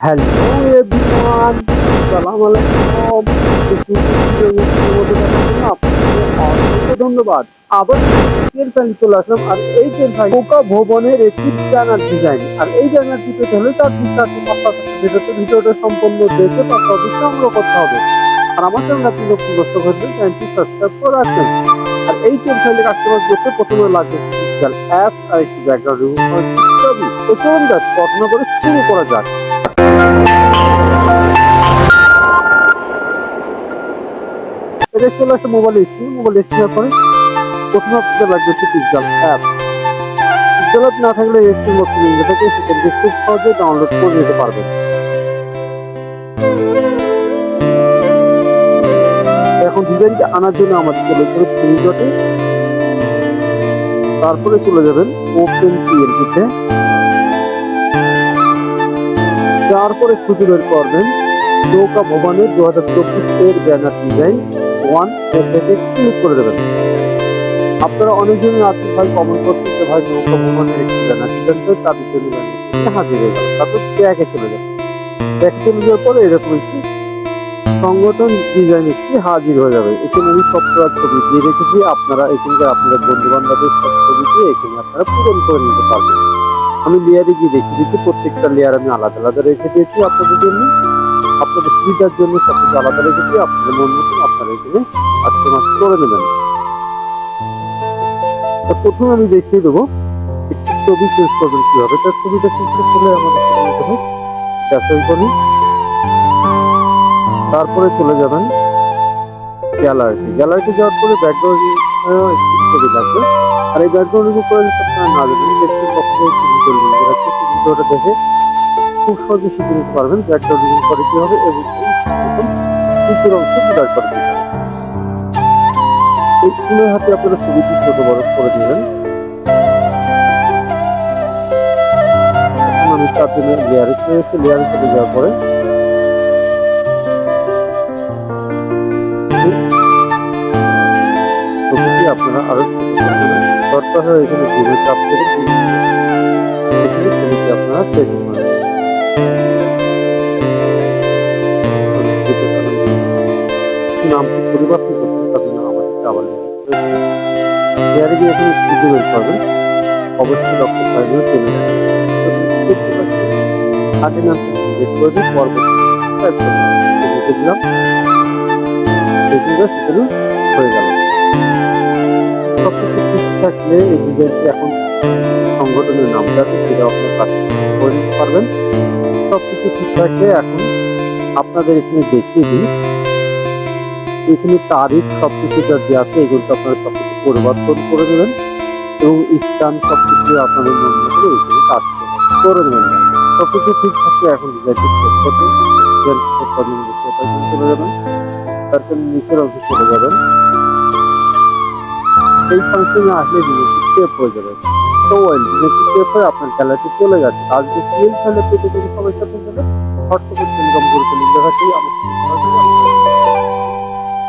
Hello everyone সালাম আলাইকুম ধন্যবাদ। আবার তেল ফ্যান চলে আসলাম আর এই তেল ফ্যান পোকা ভবনের একটি ব্যানার ডিজাইন আর এই ব্যানারটি পেতে হলে তার বিস্তারিত ভিডিওতে ভিডিওটা সম্পূর্ণ দেখে তারপর সংগ্রহ করতে হবে। আর আমার সঙ্গে আপনি নতুন দর্শক হয়েছেন চ্যানেলটি সাবস্ক্রাইব করে রাখবেন। আর এই তেল ফ্যানের কাস্টমার করতে প্রথমে লাগবে অ্যাপ আর একটি ব্যাকগ্রাউন্ড ছবি তো গাছ ঘটনা করে শুরু করা যাক। চলে আসে মোবাইল স্ক্রিন মোবাইল স্ক্রিনের পরে প্রথমে আপনাদের লাগবে হচ্ছে পিক্সেল অ্যাপ পিক্সেল অ্যাপ না থাকলে স্ক্রিন বক্স লিঙ্ক থেকে সেখান থেকে খুব সহজে ডাউনলোড করে নিতে পারবেন এখন ডিজাইনটা আনার জন্য আমাদের চলে তারপরে চলে যাবেন ওপেন তারপরে খুঁজে বের করবেন নৌকা ভবনের দু হাজার চব্বিশ এর ব্যানার ডিজাইন ওয়ান ক্লিক করে দেবেন। আপনারা অনেকজনই ভাই কমেন্ট ভাই একটি তো তাদের জন্য হাজির হয়ে তারপর ব্যাগে চলে যাবে চলে যাওয়ার পরে এরকম একটি সংগঠন ডিজাইন একটি হাজির হয়ে যাবে। এখানে আমি সফটওয়্যার ছবি দিয়ে রেখেছি। আপনারা এখানকার আপনাদের বন্ধু বান্ধবের সব ছবি দিয়ে এখানে আপনারা পূরণ করে নিতে পারবেন। আমি লেয়ারে গিয়ে দেখে দিচ্ছি। প্রত্যেকটা লেয়ার আমি আলাদা আলাদা রেখে দিয়েছি আপনাদের জন্য। আপনাদের সুবিধার জন্য সবকিছু আলাদা রেখেছি। আপনাদের মন মতন আপনারা এখানে কাস্টমাইজ করে নেবেন। প্রথমে আমি দেখিয়ে দেবো একটি ছবি চেঞ্জ করবেন কীভাবে। তার ছবিটা চেঞ্জ করতে হলে আমাদের যাচাই করি তারপরে চলে যাবেন গ্যালারিতে। গ্যালারিতে যাওয়ার পরে ব্যাকগ্রাউন্ড একটি ছবি লাগবে। আর এই ব্যাকগ্রাউন্ড করে আপনারা না দেবেন দেখতে কখনো সেই ভিডিওটা দেখে খুব সহজে শিখে নিতে পারবেন ব্যাকগ্রাউন্ড রিমুভ করে কি হবে এবং অংশ করে দিতে এই ফুলের হাতে আপনারা ছবিটি ছোট বড় করে এখন আমি তার জন্য লেয়ারে চলে এসে লেয়ারে চলে যাওয়ার পরে আপনারা আরও এখানে চাপ করে আপনারা নামটি পরিবর্তন করতে তার জন্য আমাদেরকে আবার শেয়ারে গিয়ে করবেন অবশ্যই লক্ষ্য ফাইলেও চলে আগে নাম সিলেক্ট করে পরবর্তী দিলাম সেখানে হয়ে গেল। সবকিছু ঠিক থাকলে এই এখন সংগঠনের নামটা আছে সেটা আপনার কাছে নিতে পারবেন। সবকিছু ঠিক থাকলে এখন আপনাদের এখানে দেখিয়ে দিই। এখানে তারিখ সবকিছু যা দেওয়া আছে এগুলো আপনারা সবকিছু পরিবর্তন করে দেবেন এবং স্থান সবকিছু আপনাদের মন মতো এখানে কাজ। করে দেবেন সবকিছু ঠিক থাকলে এখন তারপর নিচের চলে ফাংশনে আসলে জিনিসটি সেভ হয়ে যাবে জিনিসটি সেভ হয়ে আপনার চলে গেছে আর পেতে